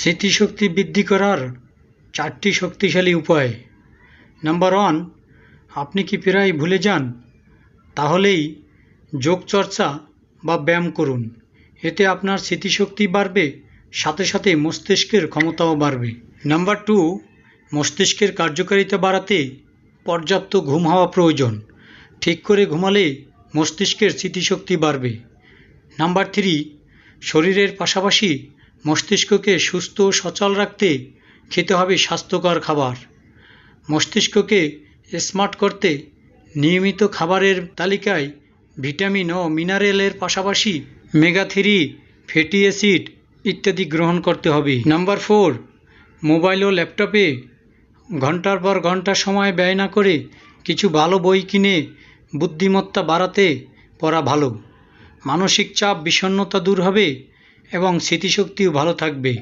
স্মৃতিশক্তি বৃদ্ধি করার চারটি শক্তিশালী উপায়। নাম্বার ওয়ান আপনি কি প্রায় ভুলে যান? তাহলেই যোগচর্চা বা ব্যায়াম করুন। এতে আপনার স্মৃতিশক্তি বাড়বে, সাথে সাথে মস্তিষ্কের ক্ষমতাও বাড়বে। নাম্বার টু মস্তিষ্কের কার্যকারিতা বাড়াতে পর্যাপ্ত ঘুম হওয়া প্রয়োজন। ঠিক করে ঘুমালে মস্তিষ্কের স্মৃতিশক্তি বাড়বে। নাম্বার থ্রি শরীরের পাশাপাশি মস্তিষ্ককে সুস্থ সচল রাখতে খেতে হবে স্বাস্থ্যকর খাবার। মস্তিষ্ককে স্মার্ট করতে নিয়মিত খাবারের তালিকায় ভিটামিন ও মিনারেলের পাশাপাশি মেগা থ্রি, ফ্যাটি অ্যাসিড ইত্যাদি গ্রহণ করতে হবে। নাম্বার ফোর, মোবাইল ও ল্যাপটপে ঘণ্টার পর ঘণ্টা সময় ব্যয় না করে কিছু ভালো বই কিনে বুদ্ধিমত্তা বাড়াতে পড়া ভালো। মানসিক চাপ বিষণ্ণতা দূর হবে এবং স্মৃতিশক্তিও ভালো থাকবে।